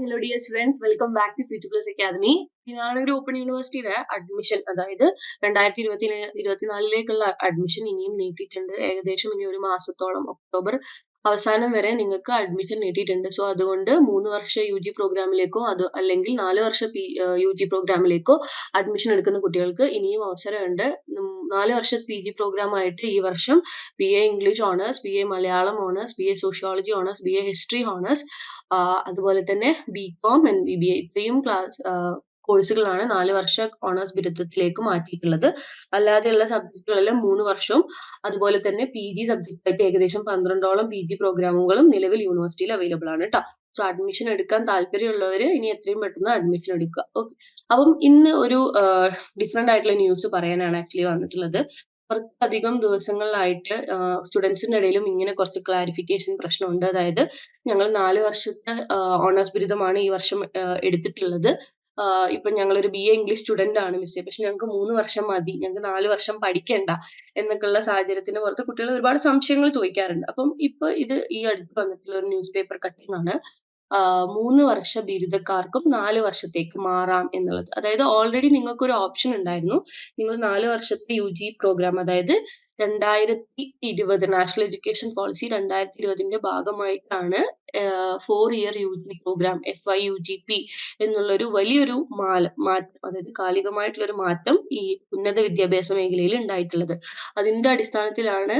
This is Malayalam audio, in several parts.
Hello dear students welcome back to future plus academy ഞാനൊരു ഓപ്പൺ യൂണിവേഴ്സിറ്റിയുടെ അഡ്മിഷൻ അതായത് രണ്ടായിരത്തി ഇരുപത്തി ഇരുപത്തിനാലിലേക്കുള്ള അഡ്മിഷൻ ഇനിയും നീട്ടിയിട്ടുണ്ട്. ഏകദേശം ഇനി ഒരു മാസത്തോളം ഒക്ടോബർ അവസാനം വരെ നിങ്ങൾക്ക് അഡ്മിഷൻ നേടിയിട്ടുണ്ട്. സോ അതുകൊണ്ട് മൂന്ന് വർഷ യു ജി പ്രോഗ്രാമിലേക്കോ അത് അല്ലെങ്കിൽ നാല് വർഷ പി യു ജി പ്രോഗ്രാമിലേക്കോ അഡ്മിഷൻ എടുക്കുന്ന കുട്ടികൾക്ക് ഇനിയും അവസരമുണ്ട്. നാല് വർഷ പി ജി പ്രോഗ്രാം ആയിട്ട് ഈ വർഷം B A English honours B A Malayalam honours B A sociology honours B A history honours അതുപോലെ തന്നെ B com B B A ഇത്രയും ക്ലാസ് കോഴ്സുകളാണ് നാല് വർഷ ഓണേഴ്സ് ബിരുദത്തിലേക്ക് മാറ്റിയിട്ടുള്ളത്. അല്ലാതെയുള്ള സബ്ജക്റ്റുകളിൽ മൂന്ന് വർഷവും. അതുപോലെ തന്നെ പി ജി സബ്ജക്റ്റായിട്ട് ഏകദേശം പന്ത്രണ്ടോളം പി ജി പ്രോഗ്രാമുകളും നിലവിൽ യൂണിവേഴ്സിറ്റിയിൽ അവൈലബിൾ ആണ് കേട്ടോ സോ അഡ്മിഷൻ എടുക്കാൻ താല്പര്യമുള്ളവർ ഇനി എത്രയും പെട്ടെന്ന് അഡ്മിഷൻ എടുക്കുക. ഓക്കെ അപ്പം ഇന്ന് ഒരു ഡിഫറെന്റ് ആയിട്ടുള്ള ന്യൂസ് പറയാനാണ് ആക്ച്വലി വന്നിട്ടുള്ളത്. കുറച്ചധികം ദിവസങ്ങളിലായിട്ട് സ്റ്റുഡൻസിന്റെ ഇടയിലും ഇങ്ങനെ കുറച്ച് ക്ലാരിഫിക്കേഷൻ പ്രശ്നമുണ്ട്. അതായത് ഞങ്ങൾ നാല് വർഷത്തെ ഓണേഴ്സ് ബിരുദമാണ് ഈ വർഷം എടുത്തിട്ടുള്ളത്. ഇപ്പൊ ഞങ്ങളൊരു ബി എ ഇംഗ്ലീഷ് സ്റ്റുഡന്റ് ആണ് മിസ്സേ പക്ഷെ ഞങ്ങൾക്ക് മൂന്ന് വർഷം മതി ഞങ്ങൾക്ക് നാല് വർഷം പഠിക്കണ്ട എന്നൊക്കെയുള്ള സാഹചര്യത്തിന് പുറത്ത് കുട്ടികൾ ഒരുപാട് സംശയങ്ങൾ ചോദിക്കാറുണ്ട്. അപ്പം ഇപ്പൊ ഇത് ഈ അടുത്ത് വന്നിട്ടുള്ള ഒരു ന്യൂസ് പേപ്പർ കട്ടിംഗ് ആണ് മൂന്ന് വർഷ ബിരുദക്കാർക്കും നാല് വർഷത്തേക്ക് മാറാം എന്നുള്ളത്. അതായത് ഓൾറെഡി നിങ്ങൾക്ക് ഒരു ഓപ്ഷൻ ഉണ്ടായിരുന്നു. നിങ്ങൾ നാല് വർഷത്തെ യു ജി പ്രോഗ്രാം അതായത് രണ്ടായിരത്തി ഇരുപത് നാഷണൽ എഡ്യൂക്കേഷൻ പോളിസി രണ്ടായിരത്തി ഇരുപതിന്റെ ഭാഗമായിട്ടാണ് four year U G program F I U G P എന്നുള്ളൊരു വലിയൊരു മാല മാറ്റം അതായത് കാലികമായിട്ടുള്ള ഒരു മാറ്റം ഈ ഉന്നത വിദ്യാഭ്യാസ മേഖലയിൽ ഉണ്ടായിട്ടുള്ളത് അതിന്റെ അടിസ്ഥാനത്തിലാണ്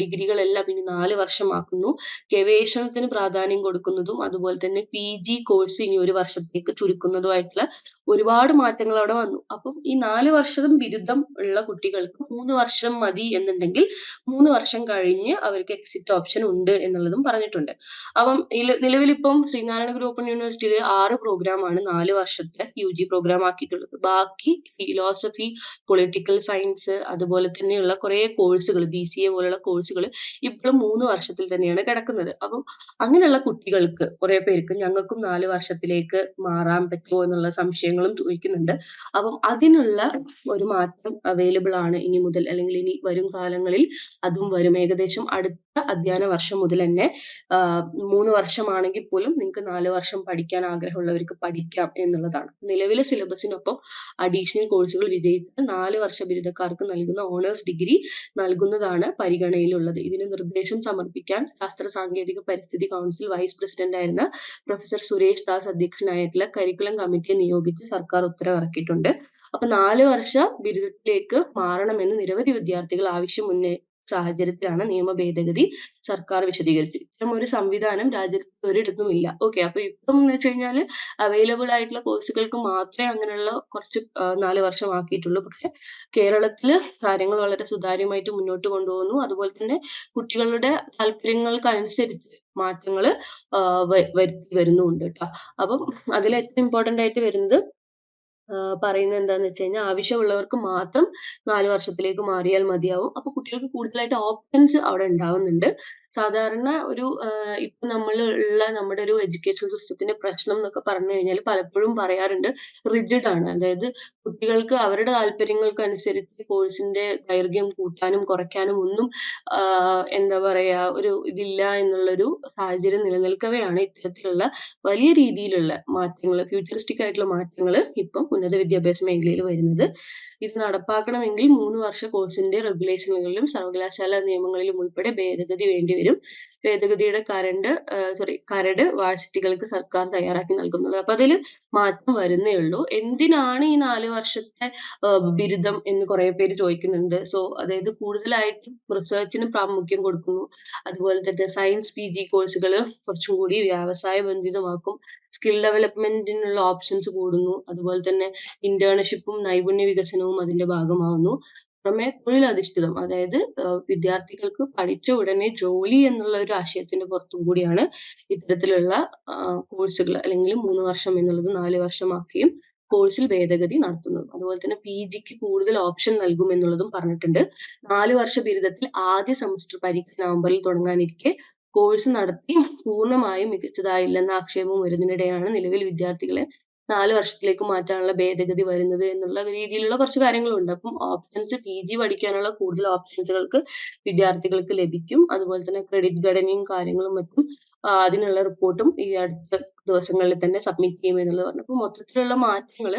ഡിഗ്രികളെല്ലാം ഇനി നാല് വർഷമാക്കുന്നു. ഗവേഷണത്തിന് പ്രാധാന്യം കൊടുക്കുന്നതും അതുപോലെ തന്നെ പി ജി കോഴ്സ് ഇനി ഒരു വർഷത്തേക്ക് ചുരുക്കുന്നതുമായിട്ടുള്ള ഒരുപാട് മാറ്റങ്ങൾ അവിടെ വന്നു. അപ്പം ഈ നാല് വർഷം ബിരുദം ഉള്ള കുട്ടികൾക്ക് മൂന്ന് വർഷം മതി എന്നുണ്ടെങ്കിൽ മൂന്ന് വർഷം കഴിഞ്ഞ് അവർക്ക് എക്സിറ്റ് ഓപ്ഷൻ ഉണ്ട് എന്നുള്ളതും പറഞ്ഞിട്ടുണ്ട്. അപ്പം നിലവിലിപ്പം ശ്രീനാരായണ ഗ്രൂപ്പ് ഓപ്പൺ യൂണിവേഴ്സിറ്റിയിൽ ആറ് പ്രോഗ്രാം ആണ് നാല് വർഷത്തെ യു ജി പ്രോഗ്രാം ആക്കിയിട്ടുള്ളത്. ബാക്കി ഫിലോസഫി പൊളിറ്റിക്കൽ സയൻസ് അതുപോലെ തന്നെയുള്ള കുറെ കോഴ്സുകൾ ബി സി എ പോലുള്ള കോഴ്സുകൾ ഇപ്പോഴും മൂന്ന് വർഷത്തിൽ തന്നെയാണ് കിടക്കുന്നത്. അപ്പം അങ്ങനെയുള്ള കുട്ടികൾക്ക് കുറെ പേർക്ക് ഞങ്ങൾക്കും നാല് വർഷത്തിലേക്ക് മാറാൻ പറ്റുമോ എന്നുള്ള സംശയങ്ങളും ചോദിക്കുന്നുണ്ട്. അപ്പം അതിനുള്ള ഒരു മാറ്റം അവൈലബിൾ ആണ് ഇനി മുതൽ അല്ലെങ്കിൽ ഇനി വരും കാലങ്ങളിൽ. അതും വരും. ഏകദേശം അടുത്ത അധ്യയന വർഷം മുതൽ തന്നെ മൂന്ന് വർഷമാണെങ്കിൽ പോലും നിങ്ങൾക്ക് നാല് വർഷം പഠിക്കാൻ ആഗ്രഹമുള്ളവർക്ക് പഠിക്കാം എന്നുള്ളതാണ്. നിലവിലെ സിലബസിനൊപ്പം അഡീഷണൽ കോഴ്സുകൾ വിജയിച്ച നാല് വർഷ ബിരുദക്കാർക്ക് നൽകുന്ന ഓണേഴ്സ് ഡിഗ്രി നൽകുന്നതാണ് പരിഗണനയിലുള്ളത്. ഇതിന് നിർദ്ദേശം സമർപ്പിക്കാൻ ശാസ്ത്ര സാങ്കേതിക പരിസ്ഥിതി കൗൺസിൽ വൈസ് പ്രസിഡന്റ് ആയിരുന്ന പ്രൊഫസർ സുരേഷ് ദാസ് അധ്യക്ഷനായിട്ടുള്ള കരിക്കുലം കമ്മിറ്റിയെ നിയോഗിച്ച് സർക്കാർ ഉത്തരവിറക്കിയിട്ടുണ്ട്. അപ്പൊ നാല് വർഷ ബിരുദത്തിലേക്ക് മാറണമെന്ന് നിരവധി വിദ്യാർത്ഥികൾ ആവശ്യം ഉന്നയി സാഹചര്യത്തിലാണ് നിയമ ഭേദഗതി സർക്കാർ വിശദീകരിച്ചു. ഇത്തരം ഒരു സംവിധാനം രാജ്യത്ത് ഒരിടത്തും ഇല്ല. ഓക്കെ അപ്പൊ ഇപ്പം എന്ന് വെച്ച് കഴിഞ്ഞാൽ അവൈലബിൾ ആയിട്ടുള്ള കോഴ്സുകൾക്ക് മാത്രമേ അങ്ങനെയുള്ള കുറച്ച് നാല് വർഷമാക്കിയിട്ടുള്ളൂ. പക്ഷെ കേരളത്തിൽ കാര്യങ്ങൾ വളരെ സുതാര്യമായിട്ട് മുന്നോട്ട് കൊണ്ടുപോകുന്നു. അതുപോലെ തന്നെ കുട്ടികളുടെ താല്പര്യങ്ങൾക്ക് അനുസരിച്ച് മാറ്റങ്ങൾ വരുത്തി വരുന്നുണ്ട് കേട്ടോ. അപ്പം അതിൽ ഏറ്റവും ഇമ്പോർട്ടന്റ് ആയിട്ട് വരുന്നത് പറയുന്നത് എന്താന്ന് വെച്ച് കഴിഞ്ഞാൽ ആവശ്യമുള്ളവർക്ക് മാത്രം നാല് വർഷത്തിലേക്ക് മാറിയാൽ മതിയാവും. അപ്പൊ കുട്ടികൾക്ക് കൂടുതലായിട്ട് ഓപ്ഷൻസ് അവിടെ ഉണ്ടാവുന്നുണ്ട്. സാധാരണ ഒരു ഇപ്പൊ നമ്മൾ ഉള്ള നമ്മുടെ ഒരു എഡ്യൂക്കേഷൻ സിസ്റ്റത്തിന്റെ പ്രശ്നം എന്നൊക്കെ പറഞ്ഞു കഴിഞ്ഞാൽ പലപ്പോഴും പറയാറുണ്ട് റിജിഡ് ആണ്. അതായത് കുട്ടികൾക്ക് അവരുടെ താല്പര്യങ്ങൾക്ക് അനുസരിച്ച് കോഴ്സിന്റെ ദൈർഘ്യം കൂട്ടാനും കുറയ്ക്കാനും ഒന്നും എന്താ പറയാ ഒരു ഇതില്ല എന്നുള്ളൊരു സാഹചര്യം നിലനിൽക്കവെയാണ് ഇത്തരത്തിലുള്ള വലിയ രീതിയിലുള്ള മാറ്റങ്ങൾ ഫ്യൂച്ചറിസ്റ്റിക് ആയിട്ടുള്ള മാറ്റങ്ങൾ ഇപ്പം ഉന്നത വിദ്യാഭ്യാസ മേഖലയിൽ വരുന്നത്. ഇത് നടപ്പാക്കണമെങ്കിൽ മൂന്ന് വർഷ കോഴ്സിന്റെ റെഗുലേഷനുകളിലും സർവകലാശാല നിയമങ്ങളിലും ഉൾപ്പെടെ ഭേദഗതി വേണ്ടിവരും ഭേദഗതിയുടെ കരണ്ട് സോറി കരട് വാഴ്ചിറ്റികൾക്ക് സർക്കാർ തയ്യാറാക്കി നൽകുന്നത്. അപ്പൊ അതിൽ മാറ്റം വരുന്നേ ഉള്ളൂ. എന്തിനാണ് ഈ നാല് വർഷത്തെ ബിരുദം എന്ന് കുറെ പേര് ചോദിക്കുന്നുണ്ട്. സോ അതായത് കൂടുതലായിട്ടും റിസർച്ചിന് പ്രാമുഖ്യം കൊടുക്കുന്നു. അതുപോലെ തന്നെ സയൻസ് പി ജി കോഴ്സുകൾ കുറച്ചും കൂടി വ്യവസായ ബന്ധിതമാക്കും. സ്കിൽ ഡെവലപ്മെന്റിനുള്ള ഓപ്ഷൻസ് കൂടുന്നു. അതുപോലെ തന്നെ ഇന്റേൺഷിപ്പും നൈപുണ്യ വികസനവും അതിന്റെ ഭാഗമാവുന്നു. പുറമെ തൊഴിലധിഷ്ഠിതം അതായത് വിദ്യാർത്ഥികൾക്ക് പഠിച്ച ഉടനെ ജോലി എന്നുള്ള ഒരു ആശയത്തിന്റെ പുറത്തും കൂടിയാണ് ഇത്തരത്തിലുള്ള കോഴ്സുകൾ അല്ലെങ്കിൽ മൂന്ന് വർഷം എന്നുള്ളത് നാല് വർഷമാക്കിയും കോഴ്സിൽ ഭേദഗതി നടത്തുന്നത്. അതുപോലെ തന്നെ പി ജിക്ക് കൂടുതൽ ഓപ്ഷൻ നൽകും എന്നുള്ളതും പറഞ്ഞിട്ടുണ്ട്. നാല് വർഷ ബിരുദത്തിൽ ആദ്യ സെമസ്റ്റർ പരീക്ഷ നവംബറിൽ തുടങ്ങാനിരിക്കെ കോഴ്സ് നടത്തി പൂർണമായും മികച്ചതായില്ലെന്ന ആക്ഷേപം വരുന്നതിനിടെയാണ് നിലവിൽ വിദ്യാർത്ഥികളെ നാല് വർഷത്തിലേക്ക് മാറ്റാനുള്ള ഭേദഗതി വരുന്നത് എന്നുള്ള രീതിയിലുള്ള കുറച്ച് കാര്യങ്ങളുണ്ട്. അപ്പം ഓപ്ഷൻസ് പി ജി പഠിക്കാനുള്ള കൂടുതൽ ഓപ്ഷൻസുകൾക്ക് വിദ്യാർത്ഥികൾക്ക് ലഭിക്കും. അതുപോലെ തന്നെ ക്രെഡിറ്റ് ഘടനയും കാര്യങ്ങളും മറ്റും അതിനുള്ള റിപ്പോർട്ടും ഈ അടുത്ത ദിവസങ്ങളിൽ തന്നെ സബ്മിറ്റ് ചെയ്യും എന്നുള്ളത് പറഞ്ഞു. അപ്പൊ മൊത്തത്തിലുള്ള മാറ്റങ്ങൾ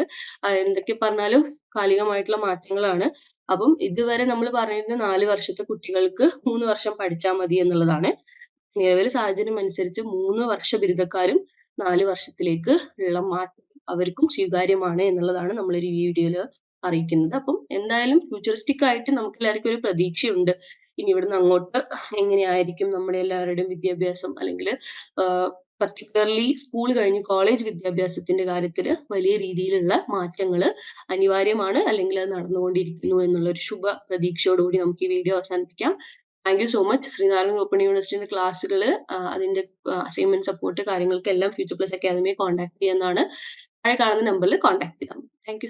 എന്തൊക്കെ പറഞ്ഞാലും കാലികമായിട്ടുള്ള മാറ്റങ്ങളാണ്. അപ്പം ഇതുവരെ നമ്മൾ പറയുന്നത് നാല് വർഷത്തെ കുട്ടികൾക്ക് മൂന്ന് വർഷം പഠിച്ചാൽ മതി എന്നുള്ളതാണ്. നിലവിലെ സാഹചര്യം അനുസരിച്ച് മൂന്ന് വർഷ ബിരുദക്കാരും നാല് വർഷത്തിലേക്ക് ഉള്ള മാറ്റം അവർക്കും സ്വീകാര്യമാണ് എന്നുള്ളതാണ് നമ്മൾ ഈ വീഡിയോയിൽ അറിയിക്കുന്നത്. അപ്പം എന്തായാലും ഫ്യൂച്ചറിസ്റ്റിക് ആയിട്ട് നമുക്ക് എല്ലാവർക്കും ഒരു പ്രതീക്ഷയുണ്ട്. ഇനി ഇവിടുന്ന് അങ്ങോട്ട് എങ്ങനെയായിരിക്കും നമ്മുടെ എല്ലാവരുടെയും വിദ്യാഭ്യാസം? അല്ലെങ്കിൽ പർട്ടിക്കുലർലി സ്കൂൾ കഴിഞ്ഞ് കോളേജ് വിദ്യാഭ്യാസത്തിന്റെ കാര്യത്തിൽ വലിയ രീതിയിലുള്ള മാറ്റങ്ങൾ അനിവാര്യമാണ്. അല്ലെങ്കിൽ അത് നടന്നുകൊണ്ടിരിക്കുന്നു എന്നുള്ള ഒരു ശുഭ പ്രതീക്ഷയോടുകൂടി നമുക്ക് ഈ വീഡിയോ അവസാനിപ്പിക്കാം. Thank you so much Sreenarayana open യൂണിവേഴ്സിറ്റിന്റെ ക്ലാസ്സുകൾ അതിന്റെ അസൈൻമെന്റ് സപ്പോർട്ട് കാര്യങ്ങൾക്കെല്ലാം ഫ്യൂച്ചർ പ്ലസ് അക്കാദമിയെ കോൺടാക്ട് ചെയ്യാവുന്നതാണ് താഴെ കാണുന്ന നമ്പറിൽ കോൺടാക്ട് മതി. താങ്ക്